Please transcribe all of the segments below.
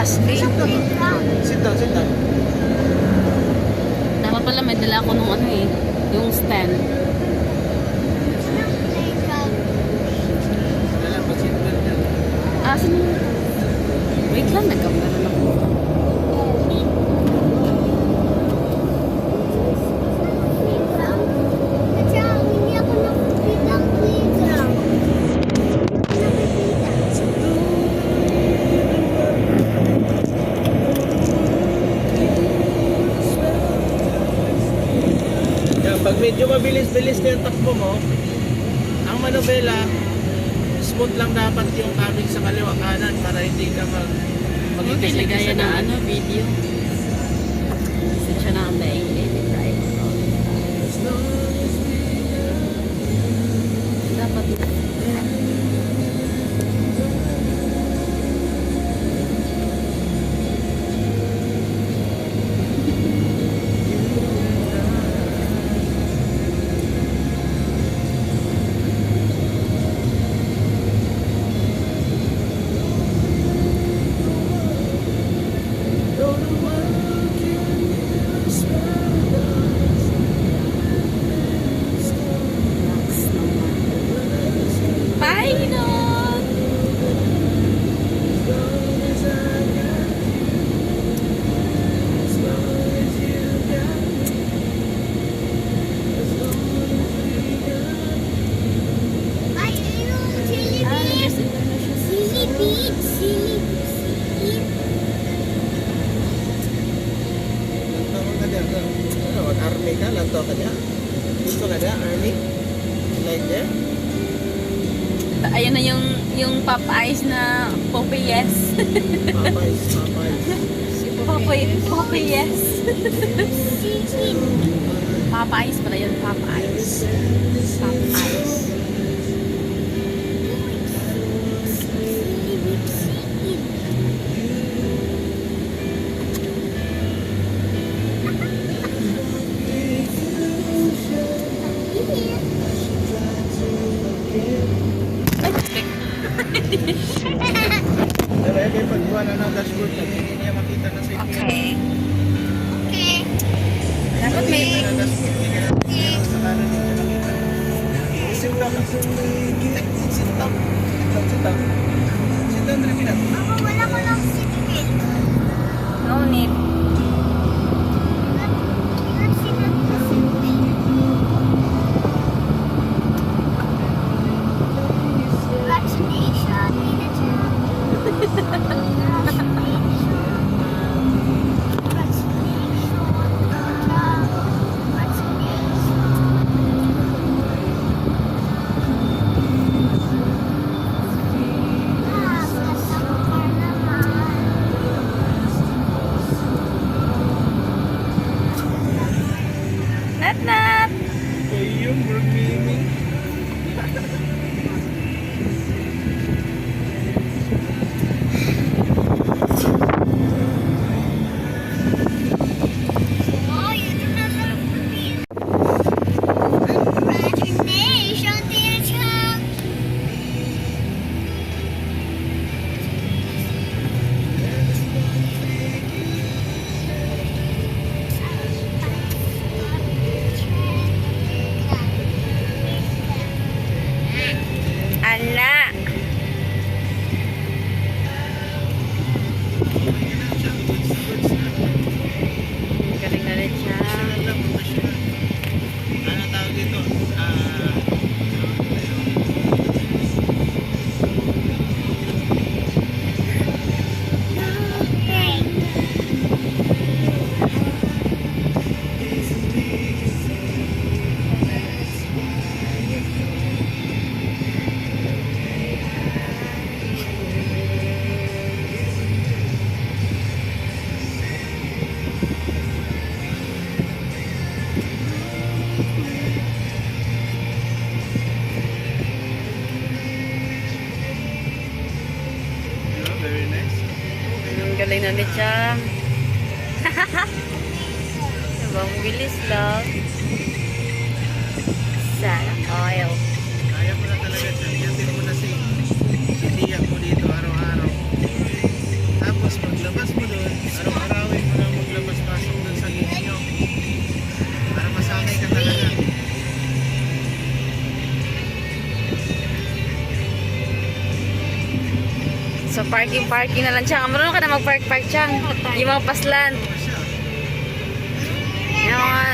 pastel. Sit down, sit down. Dapat pala may dala ko nung ano eh, yung stand. lantaw ka niya. Gusto ka niya, Arnie? Like there? Ayan na yung yung pop eyes na Popeyes. Popeyes, Popeyes. Popeyes. Popeyes. Popeyes pala yun, Popeyes. Popeyes. No need. damit siya. diba? Ang bilis lang. So parking parking na lang Chang. Marunong ka na mag-park park Chang. Yung mga paslan. Yung mga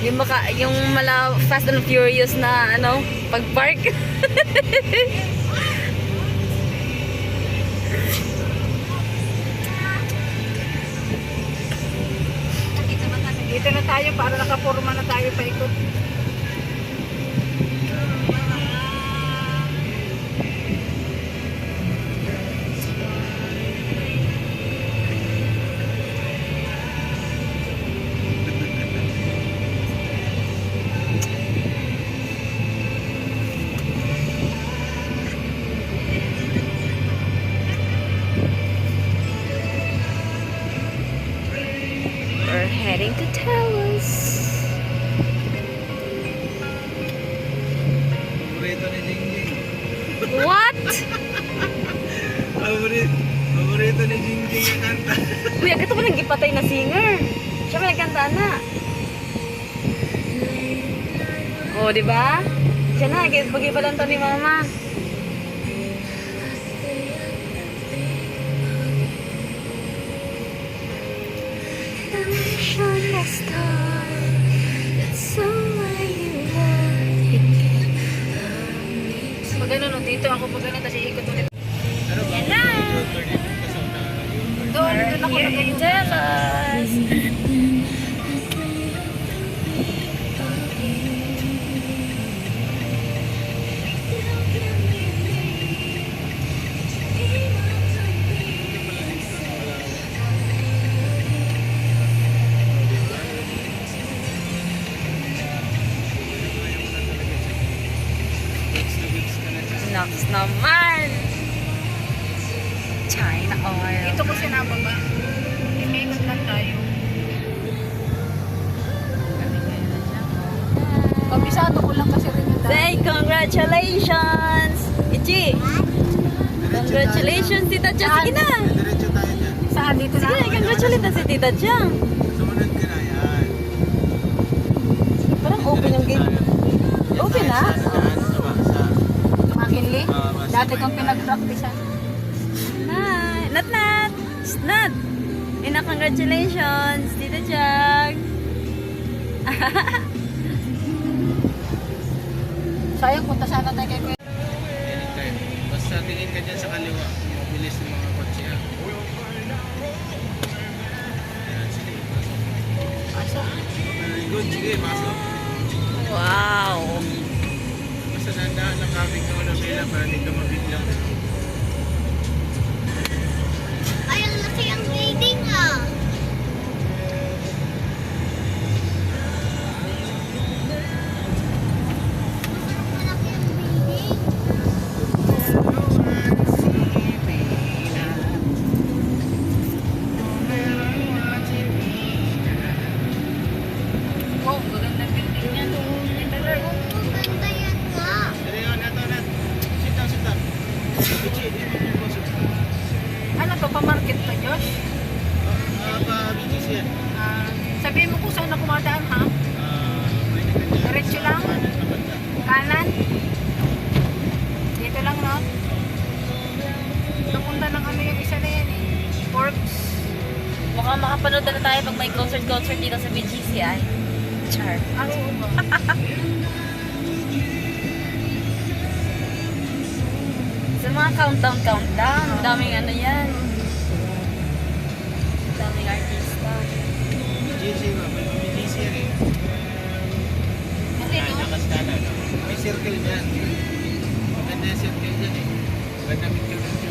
yung maka, yung mala Fast and Furious na ano, pag-park. Dito na tayo para nakapurma na tayo paikot. Ito pa nagipatay na singer. Siya pa nagkanta na. Oh, di ba? Siya na, bagi pa lang to ni mama. Pag ano, no, dito ako pag ano, tapos iikot ulit. Doon, doon ako Here in Ichi! Congratulations, Tita Cha. Sige na! Saan dito na? Sige na, congratulate na si Tita Cha. Sumunod ka na yan. Parang open yung gate. Open na? Sa baba, sa... Makinli? Ah, Dati kong pinag-practicean. Hi! Nat Nat! Snat! Ina, congratulations, Tita Chang! Sayang, punta sana tayo kay tingin ka dyan sa kaliwa. Mabilis yung mga kotse yan. Ayan, sige. Pasok. Very good. Sige, pasok. Wow! Basta nandahan lang kami ng ano nila para hindi ka mabiglang. Ay, ang laki ang madaan, ha? Ah. Diretso lang? Kanan na? Dito lang, no? Napunta ng ano yung isa na yan, eh. Forbes. Mukhang makapanood na tayo pag may concert-concert dito sa BGC ay. Char. Ah, oo ba? Sa mga countdown-countdown, daming ano yan. Daming artista. BGC ba? Circle dyan. Maganda yung circle dyan eh. Maganda picture-picturean.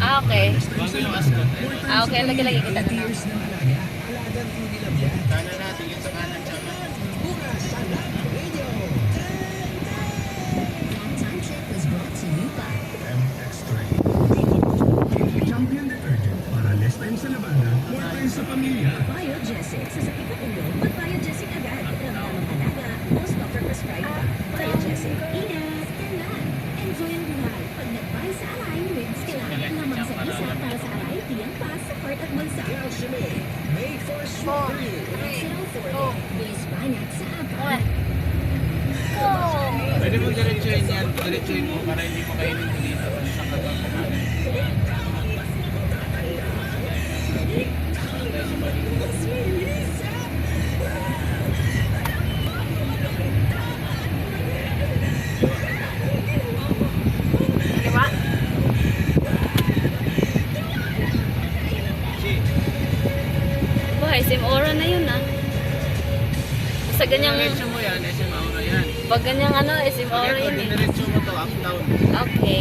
Ah, okay. Ah, okay. Lagi-lagi kita na. Kanan natin yung sa kanan. MX3. Champion detergent para less time sa labanan, more time sa pamilya. Biogesic sa sakit ng Diretsuhin mo para hindi mo kainin ko dito. Sa katang kumain. Buhay, same aura na yun ah. Sa ganyang, Diretso mo yan. SM Aura yan. pag ganyang ano, eh, same aura yun eh. Ako.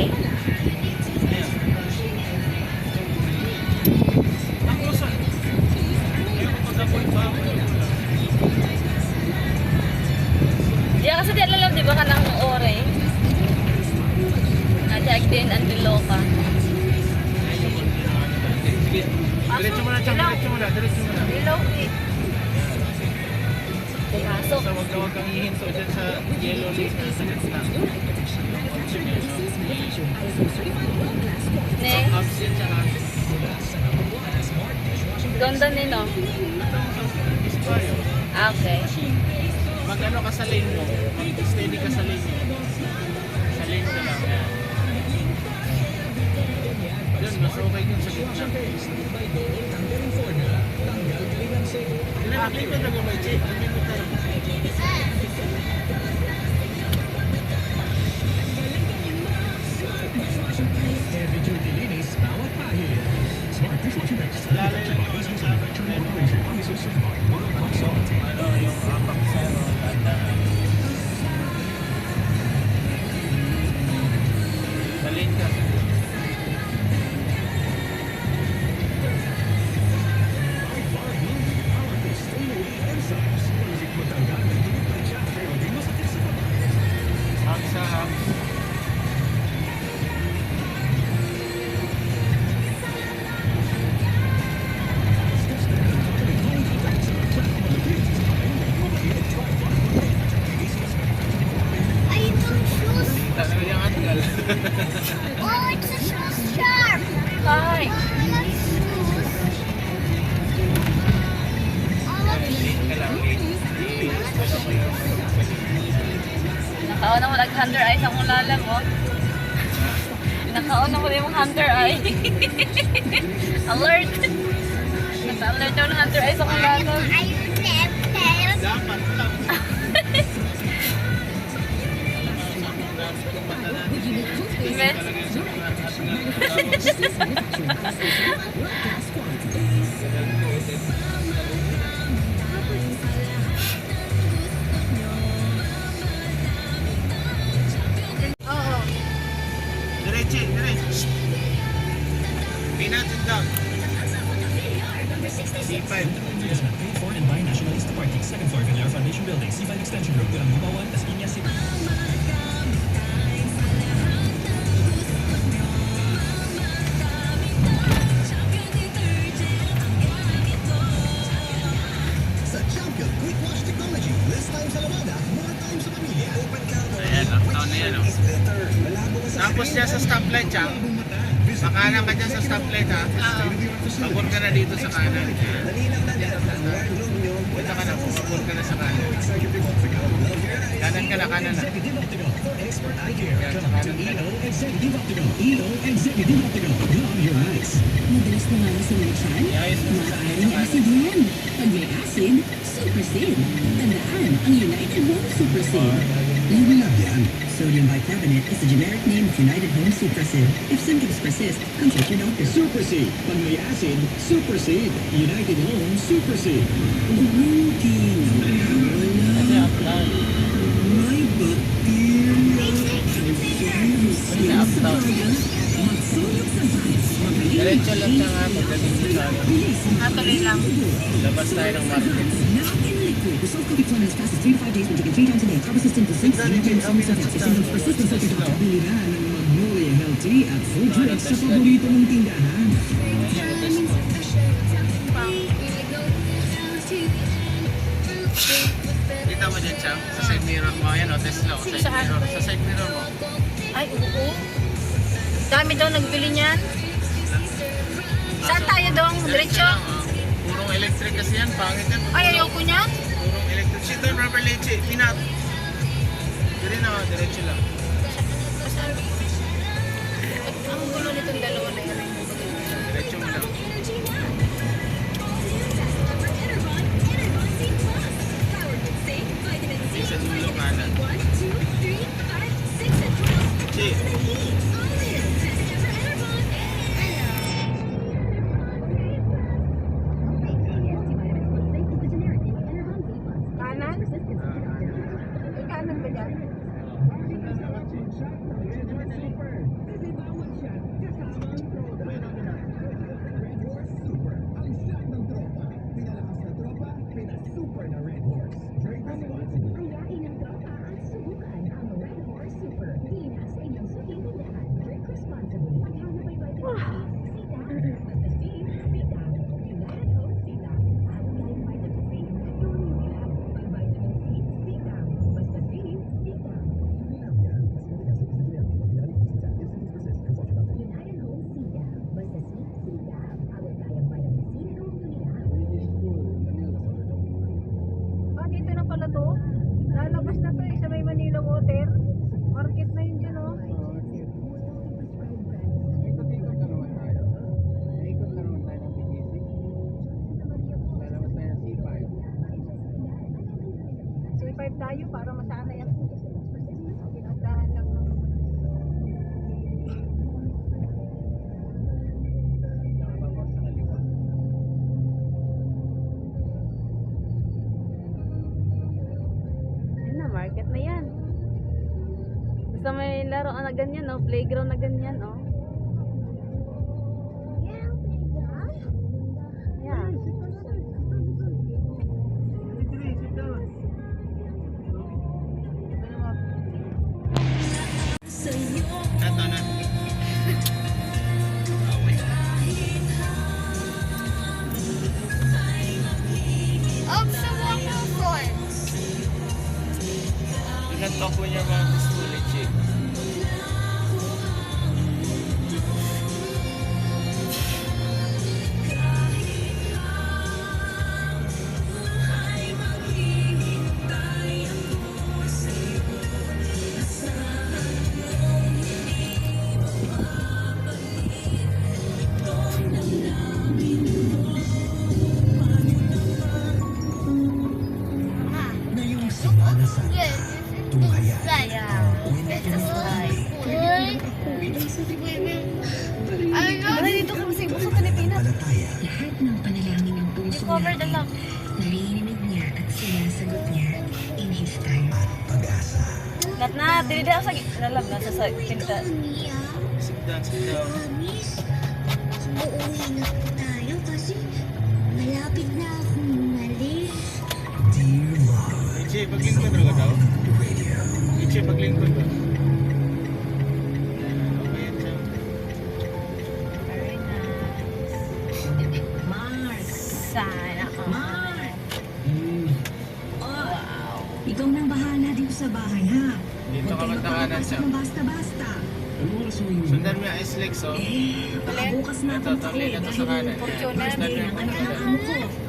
Di kasi di alam, di ba ka ng ore? Nadyak din, ang loka. Sige. Diretso mo na, Chang. Diretso mo na. Diretso mo na. Pumasok. Basta huwag ka huwag kang ihinto dyan sa yellow na sa gitna. Ne, Ups yan tsaka. Ganda ni no. Ah, Okay. Mag-ano ka sa lane mo. Mag-steady ka sa lane mo. Sa lane ka lang. Yun, mas okay dun sa gitna. Hindi na kita talaga may check. Hindi mo talaga. 驾驶位是黄色，副驾驶位是灰色。Oo. Diretso, diretso. Pinatin. C5. Paid for and by Nationalist Party, second floor Villar Foundation Building, C5 Extension Road, Gulang Mobile 1, Kanan na, kanan na. Expert eye care. Ka na. Eno Executive Optical. Eno Executive Optical. Love your eyes. Madalas na nga sa chan, Iayos mo sa maaaring acid yan. Pag may acid, Supersid. Tandaan, ang United Home Supersid. Liwanag yan. Sodium bicarbonate is the generic name of United Home Suprasid. If symptoms persist, consult your doctor. Super C. Pag may acid, Super C. United Home Super C. Vibes. Magaling Diretso lang siya nga pagdating sa ano. Natuloy lang. Labas tayo ng market. Sa paborito mong tindahan. Kita mo dyan side mirror mo. Ayan o, Tesla o, side Saan? mirror. Sa side mirror mo. Ay, oo. Dami daw nagbili niyan. Saan tayo daw? Diretso? lang, oh. Purong electric kasi yan, pangit yan. Ay, ayoko niyan. Purong electric. Shit doon, rubber leche. Pinat. Dire na, diretso lang. Ang gulo nitong dalawa May kanan ba dyan? Ayain C5 tayo para masanay ako. Pinagdahan lang ng. Yan na, market na yan. Basta may laro na ganyan, no? Playground na ganyan, no? Kailangan gusto legit. Paglingkod. Mars! Sana all. Mars! Oh, ikaw nang bahala dito sa bahay, ha? Dito ka kayo magtakanan siya. basta-basta. Yung... Sundan mo yung ice legs, oh. Eh, bukas na Ito, akong tali na to sa kanan. Fortuner. Sundan mo yung ng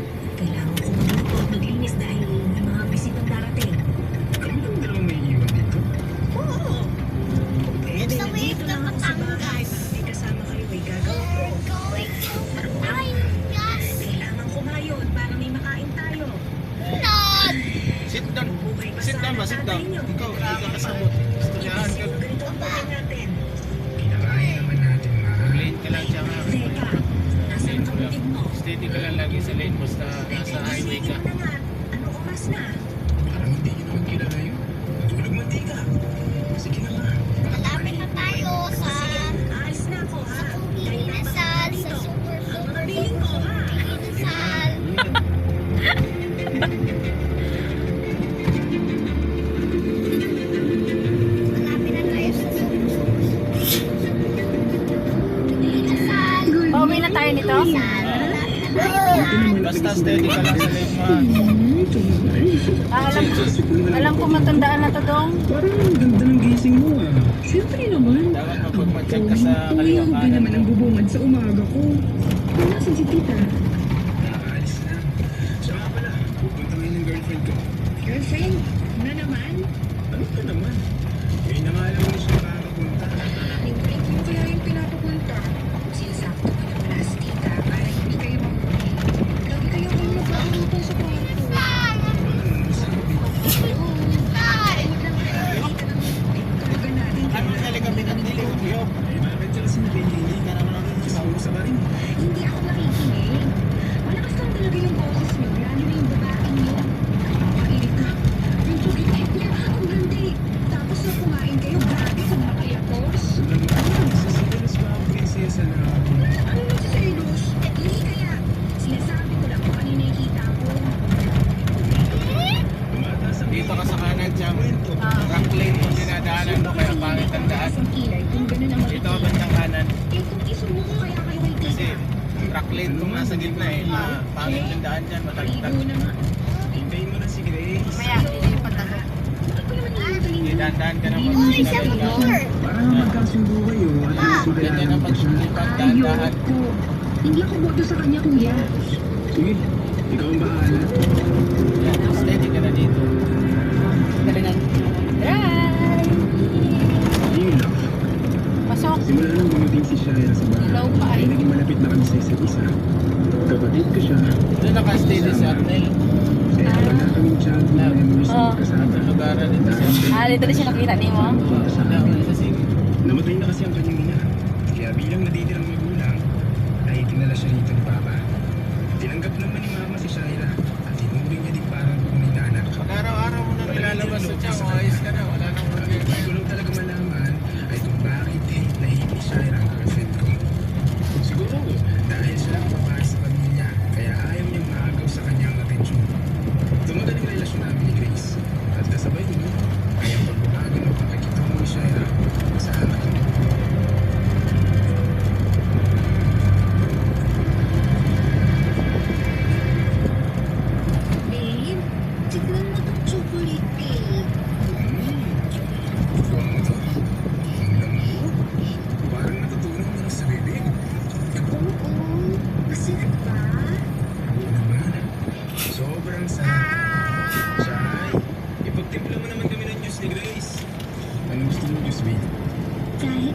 lane kung nasa gitna eh. Ma, pangit yung daan dyan, matagtag. Hintayin mo na si Grace. Maya, lilipad ako. Hindi, dahan-dahan ka na mag- Uy, siya mag-door! Magkasundo kayo. Ah. Ganyan ang pagsilipat, dahan-dahan. Hindi ako boto sa kanya, kuya. Sige, ikaw ang bahala. Steady ka na dito. Tara na. Drive! pasok. Simula nang dumating si Shaya sa bahay, Hello, ay naging malapit na kami sa isa't isa. Kapatid ko siya. Doon nakastay din sa Arnel. Eh, wala kaming childhood uh, memories oh. kasama. Ah, dito na siya nakita ni mo? Namatay na kasi ang kanya.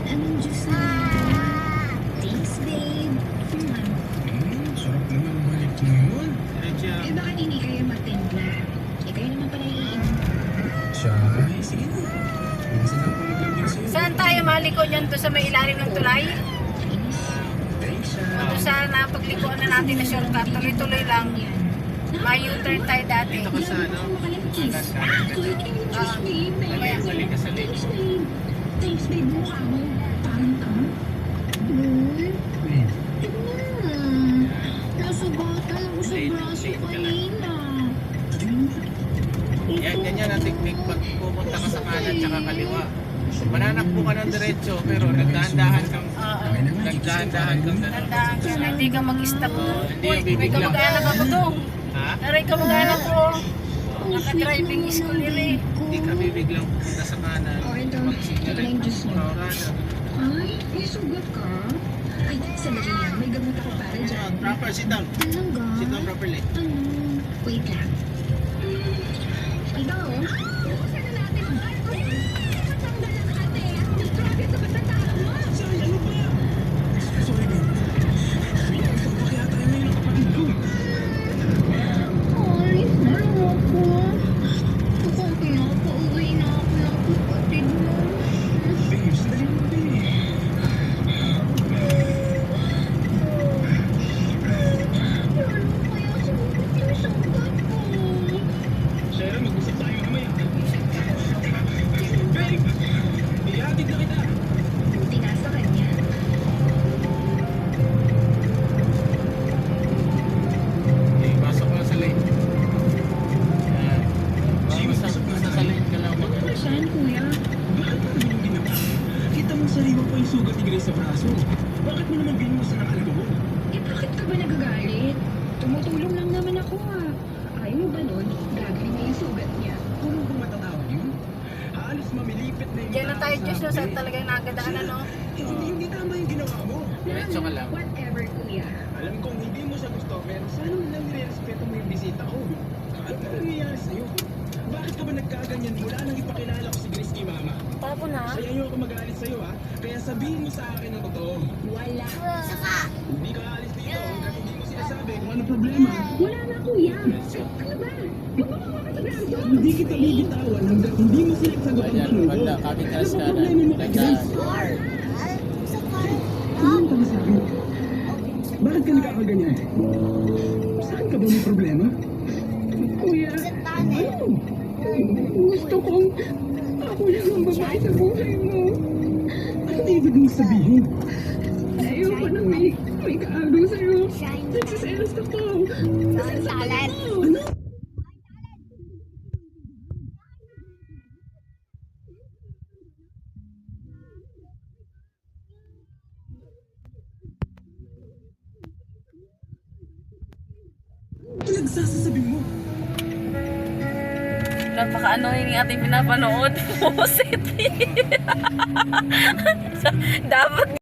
anong juice na yan? Thanks, babe. Hmm. Mm, sarap naman ang balik mo yun. Eh, baka hindi kayo matindla. Eh, kayo naman pala iinom. Siya? Eh, sige na. Saan tayo maliko niyan to sa may ilalim ng tulay? Ito ah. sa napaglikoan na natin na shortcut, tuloy-tuloy lang. May U-turn tayo dati. Dito ka sa ano? Ah, kuya, can you just babe? Thanks, babe. Thanks, babe. Thanks, babe. at saka kaliwa. Mananakbo ka ng diretso pero nagdahan-dahan kang nagdahan-dahan kang Tandaan hindi ka mag-stop doon. Hindi yung May bibigla. kamag-anak ako doon. Ha? Aray kamag-anak ko. Oh, Naka-driving school nila eh. Hindi ka bibiglang pupunta sa kanan. Oh, okay, don't. Lang just mo. Ay, may sugat ka? Ay, sandali lang. May gamot ako para dyan. Proper, sit down. Sit down properly. Ano? Wait lang. hindi kita bibitawan hanggat hindi mo sinasagot ang tanong ko. Ka na. Ano ba problema mo kay Jan? Tumulong ka ba sa akin? Bakit ka nakakaganyan? Saan ka ba may problema? Kuya, ano? Gusto kong ako yung ang babae sa buhay mo. Ano ibig mong sabihin? ating pinapanood. Positive. Dapat